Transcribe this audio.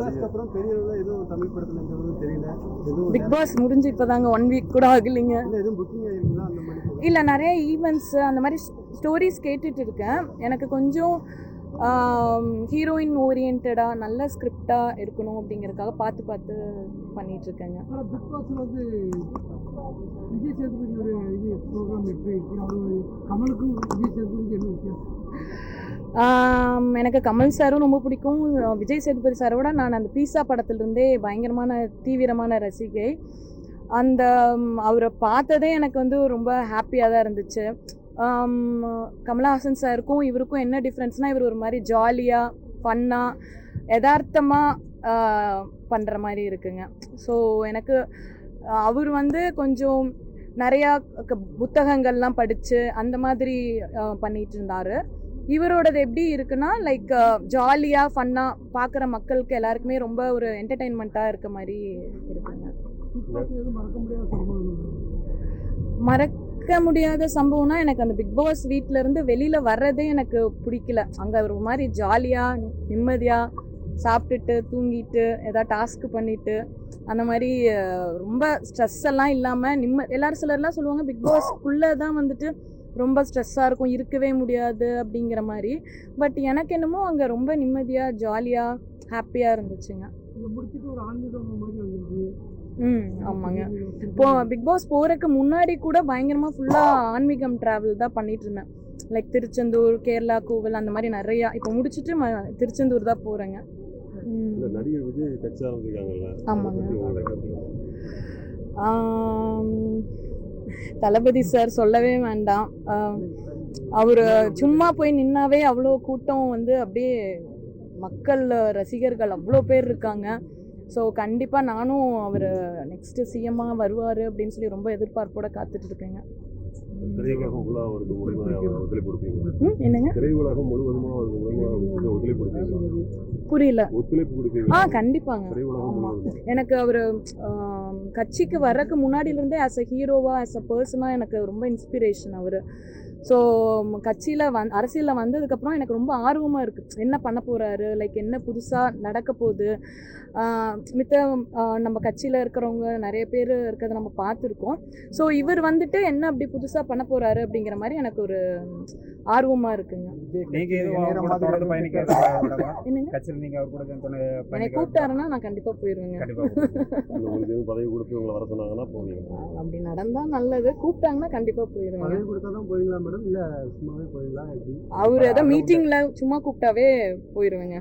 பாஸ்க்கு அப்புறம் பெரிய அளவுல எதுவும் தமிழ் படத்துல எந்த அளவுக்கு தெரியல. எதுவும் பிக் பாஸ் முடிஞ்சு இப்போதாங்க ஒன் வீக் கூட ஆகலைங்க. எதுவும் புக்கிங் ஆயிருக்குங்களா அந்த மாதிரி. இல்லை நிறைய ஈவெண்ட்ஸ் அந்த மாதிரி ஸ்டோரிஸ் கேட்டுட்டு இருக்கேன். எனக்கு கொஞ்சம் ஹீரோயின் ஓரியன்டாக நல்ல ஸ்கிரிப்டாக இருக்கணும் அப்படிங்கறதுக்காக பார்த்து பார்த்து பண்ணிட்டு இருக்கேங்க. எனக்கு கமல் சாரும் ரொம்ப பிடிக்கும். விஜய் சேதுபதி சாரோட நான் அந்த பீஸா படத்துலேருந்தே பயங்கரமான தீவிரமான ரசிகை. அந்த அவரை பார்த்ததே எனக்கு வந்து ரொம்ப ஹாப்பியாக தான் இருந்துச்சு. கமலஹாசன் சாருக்கும் இவருக்கும் என்ன டிஃப்ரென்ஸ்னால் இவர் ஒரு மாதிரி ஜாலியாக ஃபன்னாக யதார்த்தமாக பண்ணுற மாதிரி இருக்குங்க. ஸோ எனக்கு அவர் வந்து கொஞ்சம் நிறையா க- புத்தகங்கள்லாம் படித்து அந்த மாதிரி பண்ணிகிட்டு இருந்தார். இவரோடது எப்படி இருக்குன்னா லைக் ஜாலியாக ஃபன்னாக பார்க்குற மக்களுக்கு எல்லாருக்குமே ரொம்ப ஒரு என்டர்டெயின்மெண்ட்டாக இருக்க மாதிரி இருக்குங்க. மறக்க முடியாத சம்பவம்னா எனக்கு அந்த பிக் பாஸ் வீட்டிலேருந்து இருந்து வர்றதே எனக்கு பிடிக்கல. அங்கே ஒரு மாதிரி ஜாலியாக நிம்மதியாக சாப்பிட்டுட்டு தூங்கிட்டு ஏதாவது டாஸ்க் பண்ணிட்டு அந்த மாதிரி uh, ரொம்ப ஸ்ட்ரெஸ் எல்லாம் இல்லாமல் நிம்ம எல்லாரும் சிலர்லாம் சொல்லுவாங்க பிக் பாஸ்க்குள்ளே தான் வந்துட்டு ரொம்ப ஸ்ட்ரெஸ்ஸாக இருக்கும் இருக்கவே முடியாது அப்படிங்கிற மாதிரி. பட் எனக்கு என்னமோ அங்கே ரொம்ப நிம்மதியாக ஜாலியாக ஹாப்பியாக இருந்துச்சுங்க. இதை முடிச்சுட்டு ஒரு ஆன்மீகம் மாதிரி வந்துருக்கு ம் ஆமாங்க. இப்போ பிக் பாஸ் போறதுக்கு முன்னாடி கூட பயங்கரமா ஃபுல்லா ஆன்மீகம் டிராவல் தான் பண்ணிட்டு இருந்தேன். லைக் திருச்செந்தூர் கேரளா கோவில் அந்த மாதிரி நிறைய. இப்போ முடிச்சுட்டு ம- திருச்செந்தூர் தான் நடிகர் விஜய் கட்சி ஆரம்பிச்சிருக்காங்கல்ல ஆமாங்க. தளபதி சார் சொல்லவே வேண்டாம். அவர் சும்மா போய் நின்னாவே அவ்வளோ கூட்டம் வந்து அப்படியே மக்கள் ரசிகர்கள் அவ்வளோ பேர் இருக்காங்க. ஸோ கண்டிப்பாக நானும் அவர் நெக்ஸ்ட்டு சிஎம்மாக வருவார் அப்படின்னு சொல்லி ரொம்ப எதிர்பார்ப்போட காத்துட்ருக்கேங்க திரையுலகம் ஃபுல்லா அவருக்கு முழுமையாக ஒத்துழைப்பு கொடுப்பீங்க ம் என்னங்க திரையுலகம் முழுவதுமா. அவருக்கு முழுமையாக ஒத்துழைப்பு கொடுப்பீங்களா புரியல ஒத்துழைப்பு ஆ கண்டிப்பாங்க எனக்கு அவர் கட்சிக்கு வர்றதுக்கு முன்னாடியிலேருந்தே ஆஸ் அ ஹீரோவா ஆஸ் அ பர்சனாக எனக்கு ரொம்ப இன்ஸ்பிரேஷன் அவர். ஸோ கட்சியில் வந் அரசியலில் வந்ததுக்கப்புறம் எனக்கு ரொம்ப ஆர்வமாக இருக்குது என்ன பண்ண போகிறாரு லைக் என்ன புதுசாக நடக்க போகுது? மித்த நம்ம கட்சியில் இருக்கிறவங்க நிறைய பேர் இருக்கிறத நம்ம பார்த்துருக்கோம். ஸோ இவர் வந்துட்டு என்ன அப்படி புதுசாக பண்ண போகிறாரு அப்படிங்கிற மாதிரி எனக்கு ஒரு ஆர்வமாக இருக்குங்க. என்னை கூப்பிட்டாருன்னா நான் கண்டிப்பாக போயிடுவேங்க அப்படி நடந்தால் நல்லது. கூப்பிட்டாங்கன்னா கண்டிப்பாக போயிடுவேங்க மேடம்? இல்ல சும்மாவே எப்படி? அவர் ஏதோ மீட்டிங்ல சும்மா கூப்பிட்டாவே போயிடுவேங்க